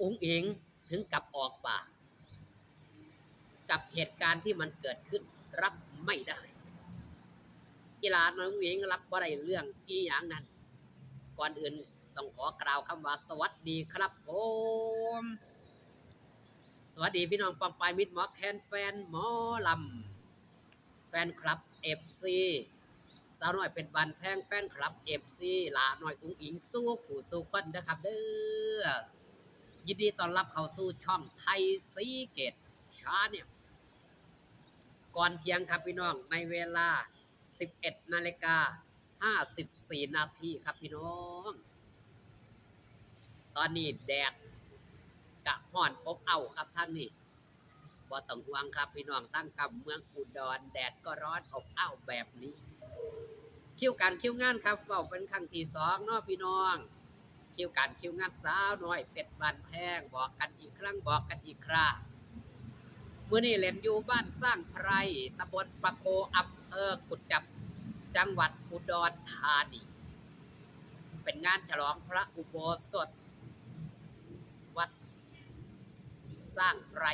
อุ๋งอิงถึงกับออกปาก กับเหตุการณ์ที่มันเกิดขึ้นรับไม่ได้กีฬาน้ององอิงรับบ่าได้เรื่องอีหยังนั้น ก่อนอื่นต้องขอกล่าวคำว่าสวัสดีครับผมสวัสดีพี่น้องปองปายมิตรหมอแคนแฟนหมอลำแฟนคลับเอฟซีสาวน้อยเป็นบันแพงแฟนคลับเอฟซีลาหน่อยอุ้งอิงสู้ขู่สู้คนนะครับเด้อ ยินดีต้อนรับเข้าสู่ช่องไทยซีเกตชาเนี่ยก่อนเที่ยงครับพี่น้องในเวลา 11นาฬิกา54 นาทีครับพี่น้อง ตอนนี้แดดกะห่อนอบเอาครับท่านนี่บ่ต้องห่วงครับพี่น้องตั้งกับเมืองอุดรแดดก็ร้อนอบอ้าวแบบนี้ คิวการคิวงานครับเฝ้าเป็นครั้งที่สองเนาะพี่น้อง คิวการคิวงานสาวน้อยเป็ดบานแพงบอกกันอีกครั้งบอกกันอีกคราเมื่อนี้เล่นอยู่บ้านสร้างไพรตำบลปะโคอำเภอกุดจับจังหวัดอุดรธานี เป็นงานฉลองพระอุโบสถ วัด สร้างไพร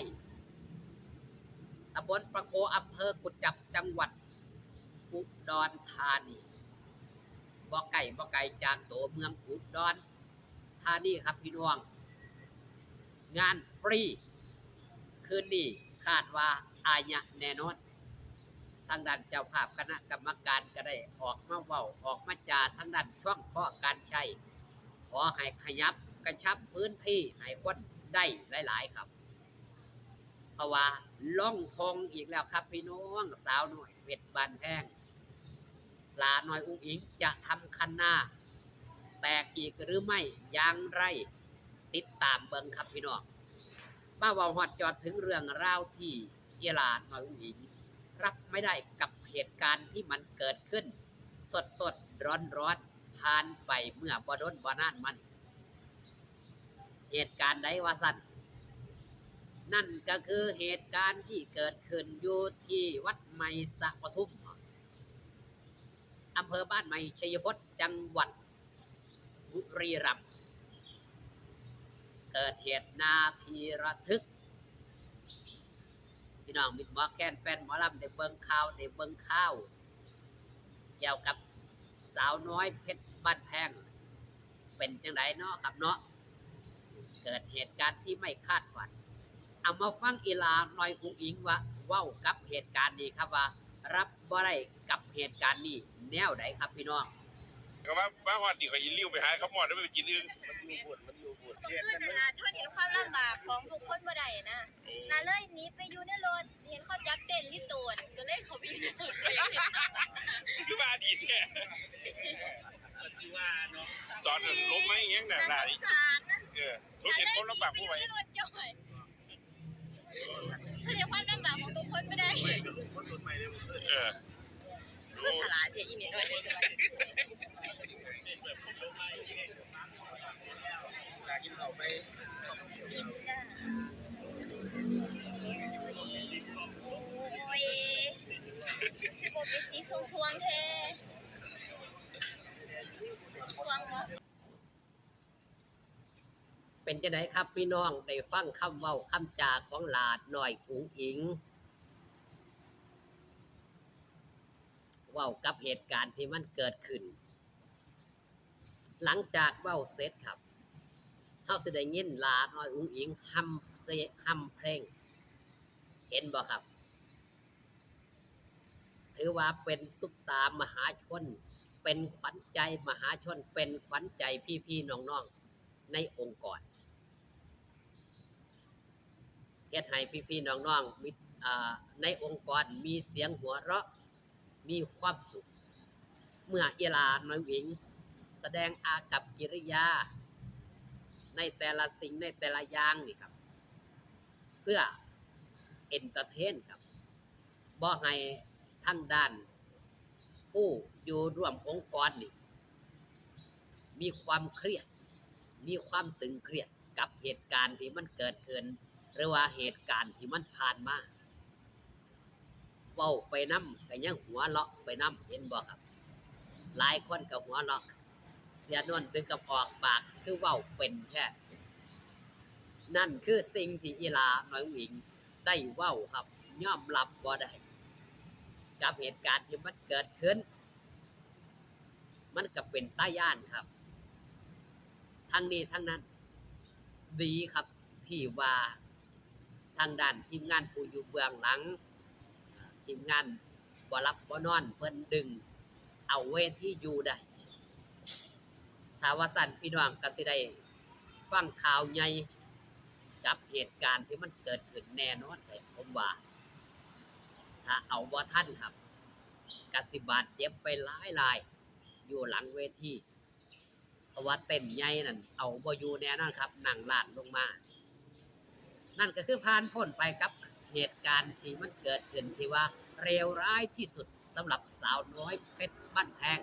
ตำบลประโคอำเภอกุดจับจังหวัดอุดรธานีบ่อไก่บ่อไก่จากตัวเมืองอุดร ธานีครับพี่น้อง งานฟรี คืนนี้คาดว่าอายะแน่นอนทางด้านเจ้าภาพคณะกรรมการก็ได้ออกมาเว้าออกมาจาทางด้านช่วงข้อการใช้ขอให้ขยับกระชับพื้นที่ให้คนได้หลาย ๆ ครับ เพราะว่าล่องทองอีกแล้วครับ พี่น้องสาวหน่อยเวทบานแห้งลาหน่อยอุ้งอิงจะทำคันหน้า แตกอีกหรือไม่อย่างไร ติดตามเบิ่งครับพี่น้องมาว่าฮอดจอดถึงเรื่องราวที่เยลาหน่อยอุ้งอิงรับไม่ได้กับเหตุการณ์ที่มันเกิดขึ้น สดสดร้อนร้อนผ่านไปเมื่อบดนบนานมัน เหตุการณ์ใดว่าสั้นนั่นก็คือเหตุการณ์ที่เกิดขึ้นอยู่ที่วัดไมสะปทุมอำเภอบ้านไม้ชัยพจน์จังหวัด บุรีรัมย์เกิดเหตุนาทีระทึก พี่น้องมิดหมอแคนแฟนหมอลำได้เบิ่งข่าวได้เบิ่งข่าวเกี่ยวกับสาวน้อยเพชรบ้านแพง เป็นจังไดเนาะครับเนาะเกิดเหตุการณ์ที่ไม่คาดฝันเอามาฟังอีลาหน่อยอุ้งอิงว่าเว้ากับเหตุการณ์นี้ครับว่า รับบ่ได้กับเหตุการณ์นี้แนวใดครับพี่น้อง ก็ว่าว่าฮอดที่เขาอีลิ้วไปหาเขาหมอดแล้วไปกินอึ้งมันอยู่บุญมันอยู่บุญก็คือนานาทนเห็นความลำบากของทุกคนบ่ได้นะนาเลยหนีไปอยู่ในรถเห็นเขาจับเต้นที่ตูนก็เลยเขาไปอยู่ในรถไปคือว่าดีแท้สิว่าเนาะตอนนั้นล้มไหมเงี้ยน่ะน่ะสารนะเออทุกเห็นคนลำบากผู้ไว้ในรถจ่อยเขาเห็นความลำบากของทุกคนไม่ได้คนรุ่นใหม่เลยเพื่อ นเออก็สลาเทอีนี่ด้วยอยกินเขาไปโอ้ยโบเป็นสีสวงๆเทสวงบ่เป็นครับพี่น้องได้ฟังคำเว้าคำจาของหลาดหน่อยอุ้งอิง เว้ากับเหตุการณ์ที่มันเกิดขึ้น หลังจากเว้าเสร็จครับเฮาสิได้ยินลาน้อยอุ้งอิงฮัมเตฮัมเพลง เห็นบ่ครับ ถือว่าเป็นซุปตามหาชน เป็นขวัญใจมหาชน เป็นขวัญใจพี่ๆน้องๆ ในองค์กรเฮ็ดให้พี่ๆน้องๆมีอ่าในองค์กรมีเสียงหัวเราะ มีความสุข เมื่อเอลาน้อยหญิง แสดงอากับกิริยา ในแต่ละสิ่งในแต่ละอย่างนี่ครับ เพื่อเอนเตอร์เทนครับบ่ให้ทั้งด้าน ผู้อยู่ร่วมองค์กรนี่มีความเครียด มีความตึงเครียดกับเหตุการณ์ที่มันเกิดขึ้น หรือว่าเหตุการณ์ที่มันผ่านมา เว้าไปน้ำก็ยังหัวเลาะไปน้ำเห็นบ่ครับ หลายคนก็หัวเลาะเสียนวลถึงกับออกปากคือเว้าเป็นแค่นั่นคือสิ่งที่อีลาน้อยหญิงได้เว้าครับย่อมรับบ่ได้กับเหตุการณ์ที่มันเกิดขึ้น มันก็เป็นต้าย่านครับ ทั้งนี้ทั้งนั้น ดีครับที่ว่าทางด้านทีมงานผู้อยู่เบื้องหลัง ทีมงานบ่รับบ่นอน เพิ่นดึง เอาเวทีอยู่ได้ถาว่าสั่นพี่น้องก็สิได้ฟังข่าวใหญ่กับเหตุการณ์ที่มันเกิดขึ้นแน่นอนเลยผมว่า ถ้าเอาบ่ท่านครับกสิบาดเจ็บไปหลายลาย อยู่หลังเวทีเพราะว่าเต้นใหญ่นั่นเอาบอยู่แน่นอนครับนั่งลาดลงมา นั่นก็คือผ่านพ้นไปกับ เหตุการณ์ที่มันเกิดขึ้นที่ว่าเร็วร้ายที่สุดสำหรับสาวน้อยเพชรบ้านแพง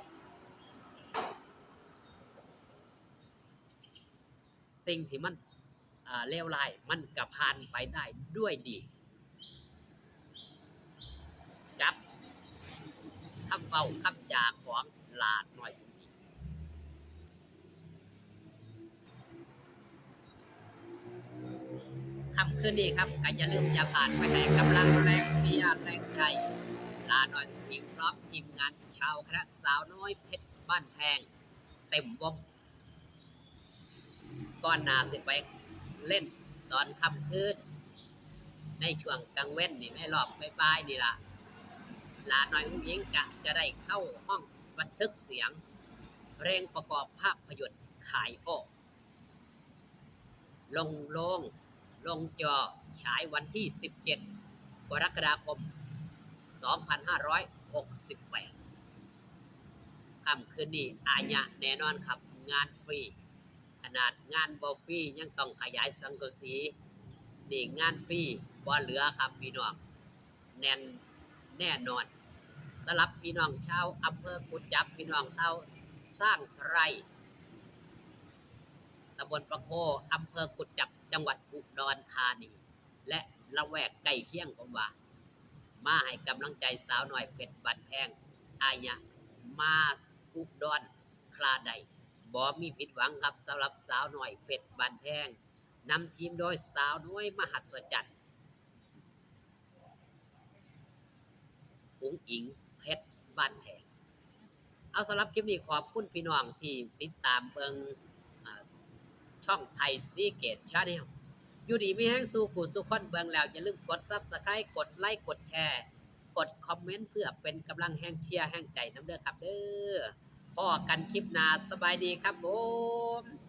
สิ่งที่มันเลวร้ายมันกับผ่านไปได้ด้วยดีกับคำเฝ้าคำจาของหลาดหน่อยผู้นี้ คำคืนนี้ครับก็อย่าลืมอย่าผ่านไปให้กำลังแรงเชียร์แรงใจลาหน่อยผู้หญิงพร้อมทีมงานชาวคณะสาวน้อยเพชรบ้านแพงเต็มวงก่อนนาสิไปเล่นตอนค่ำคืนในช่วงกลางเว้นนี่ในรอบบ่ายๆนี่ล่ะลาหน่อยผู้หญิงกะจะได้เข้าห้องบันทึกเสียงเพลงประกอบภาพยนตร์ขายออลงโรง ลงจอฉายวันที่ 17 กรกฎาคม 2568ค่ำคืนนี้อาญะแน่นอนครับ งานฟรี ขนาดงานบอฟฟี่ยังต้องขยายสังกสีนี่งานฟรีบ่เหลือครับพี่น้อง แน่นแน่นอนสำหรับพี่น้องชาวอำเภอกุดจับพี่น้องเต้าสร้างไรตำบลประโคอำเภอกุดจับจังหวัด รธานี และละแวกใกล้เคียงผมว่า มาให้กำลังใจสาวหน่อยเป็ดบันแพงอายะ มาอุดรคลาใดบ่มีผิดหวังครับสำหรับสาวหน้อยเป็ดบานแพงนำทีมโดยสาวน้อยมหัศจรรย์อุ๋งอิงเพชรบ้านแพงเอาสำหรับคลิปนี้ขอบคุณพี่น้องที่ติดตามเบิงอ่าช่องไทยซีเกตชาแนล อยู่ดีมีแห้งสู้ขู่สู้คนเบืองแล้ว อย่าลืมกดซับสไครต์กดไลค์กดแชร์ กดคอมเมนต์เพื่อเป็นกำลังแห้งเชียร์แห้งใจน้ำเด้อครับเด้อพ่อกันคลิปนาสบายดีครับผม